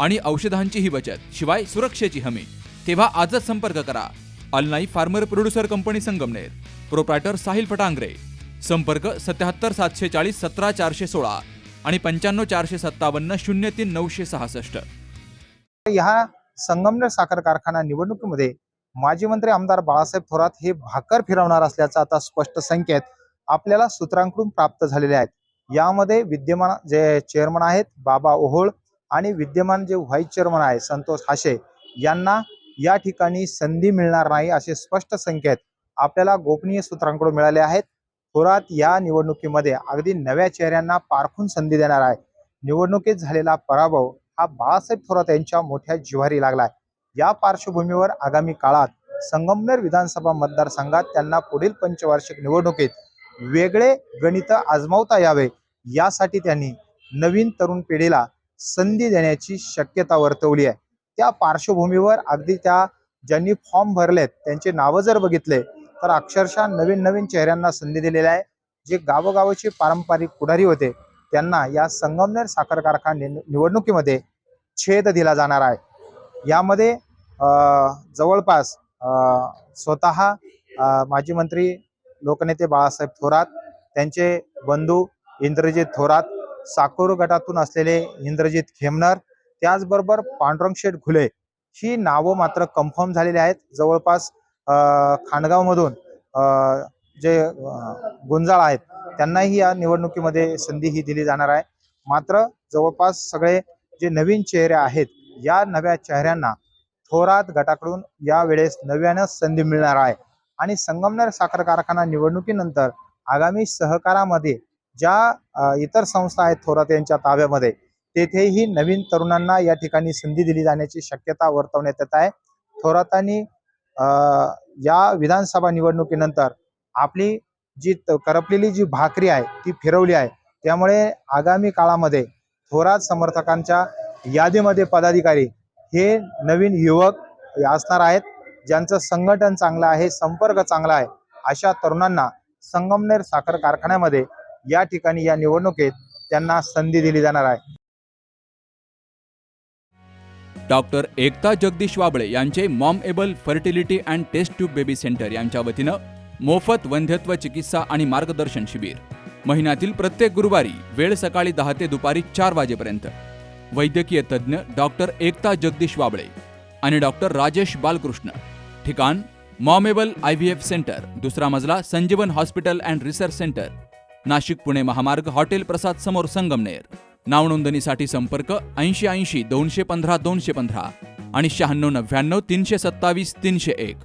आणि औषधांचीही बचत शिवाय सुरक्षेची हमी. तेव्हा आजच संपर्क करा. अलनाई farmer producer company Sangamner. Proprietor Sahil Phatangare. संपर्क सत्याहत्तर सातशे चाळीस सतरा चारशे सोळा आणि पंच्याण्णव चारशे सत्तावन्न शून्य तीन नऊशे सहासष्ट. ह्या संगमनेर साखर कारखाना निवडणुकीमध्ये माजी मंत्री आमदार बाळासाहेब थोरात हे भाकर फिरवणार असल्याचा आता स्पष्ट संकेत आपल्याला सूत्रांकडून प्राप्त झालेले आहेत. यामध्ये विद्यमान जे चेअरमन आहेत बाबा ओहोळ आणि विद्यमान जे व्हाईस चेअरमन आहे संतोष हाशे यांना या ठिकाणी संधी मिळणार नाही असे स्पष्ट संकेत आपल्याला गोपनीय सूत्रांकडून मिळाले आहेत. थोरात या निवडणुकीमध्ये अगदी नव्या चेहऱ्यांना पारखून संधी देणार आहे. निवडणुकीत झालेला पराभव हा बाळासाहेब थोरात यांच्या मोठ्या जिव्हारी लागलाय. या पार्श्वभूमीवर आगामी काळात संगमनेर विधानसभा मतदारसंघात त्यांना पुढील पंचवार्षिक निवडणुकीत वेगळे गणित आजमावता यावे यासाठी त्यांनी नवीन तरुण पिढीला संधी देण्याची शक्यता वर्तवली आहे. त्या पार्श्वभूमीवर अगदी त्या ज्यांनी फॉर्म भरलेत त्यांचे नावं जर बघितले तर अक्षरशः नवीन नवीन चेहऱ्यांना संधी दिलेली आहे जे गावोगावचे पारंपरिक पुढारी होते त्यांना या संगमनेर साखर कारखाना निवडणुकीमध्ये छेद दिला जाणार आहे. यामध्ये जवळपास स्वतः माजी मंत्री लोकनेते बाळासाहेब थोरात त्यांचे बंधू इंद्रजित थोरात साकोर गटातून असलेले इंद्रजित खेमनर त्याचबरोबर पांडुरंग शेठ घुले ही नावं मात्र कन्फर्म झालेली आहेत. जवळपास खांडगावमधून जे गुंजाळ आहेत त्यांनाही या निवडणुकीमध्ये संधी ही दिली जाणार आहे. मात्र जवळपास सगळे जे नवीन चेहरे आहेत या नव्या चेहऱ्यांना थोरात गटाकडून यावेळेस नव्यानं संधी मिळणार आहे. आणि संगमनेर साखर कारखाना निवडणुकीनंतर आगामी सहकारामध्ये ज्या इतर संस्था आहेत थोरात यांच्या ताब्यामध्ये तेथेही नवीन तरुणांना या ठिकाणी संधी दिली जाण्याची शक्यता वर्तवण्यात येत आहे. थोरातांनी या विधानसभा निवडणुकीनंतर आपली जी त- करपलेली जी भाकरी आहे ती फिरवली आहे. त्यामुळे आगामी काळामध्ये थोरात समर्थकांच्या यादीमध्ये पदाधिकारी हे नवीन युवक असणार आहेत ज्यांचं संघटन चांगलं आहे संपर्क चांगला आहे अशा तरुणांना संगमनेर साखर कारखान्यामध्ये या ठिकाणी या निवडणुकीत त्यांना संधी दिली जाणार आहे. डॉक्टर एकता जगदीश वाबळे यांचे mom able fertility and test tube baby centre यांच्या वतीनं मोफत वंध्यत्व चिकित्सा आणि मार्गदर्शन शिबिर. महिन्यातील प्रत्येक गुरुवारी वेळ सकाळी दहा ते दुपारी चार वाजेपर्यंत. वैद्यकीय तज्ज्ञ डॉक्टर एकता जगदीश वाबळे आणि डॉक्टर राजेश बालकृष्ण. ठिकाण Momable I V F centre. दुसरा मजला Sanjeevan hospital and research centre. Nashik Pune महामार्ग हॉटेल प्रसाद समोर संगमनेर. नावनोंदणीसाठी संपर्क ऐंशी ऐंशी दोनशे पंधरा दोनशे पंधरा आणि शहाण्णव नव्याण्णव तीनशे सत्तावीस तीनशे एक.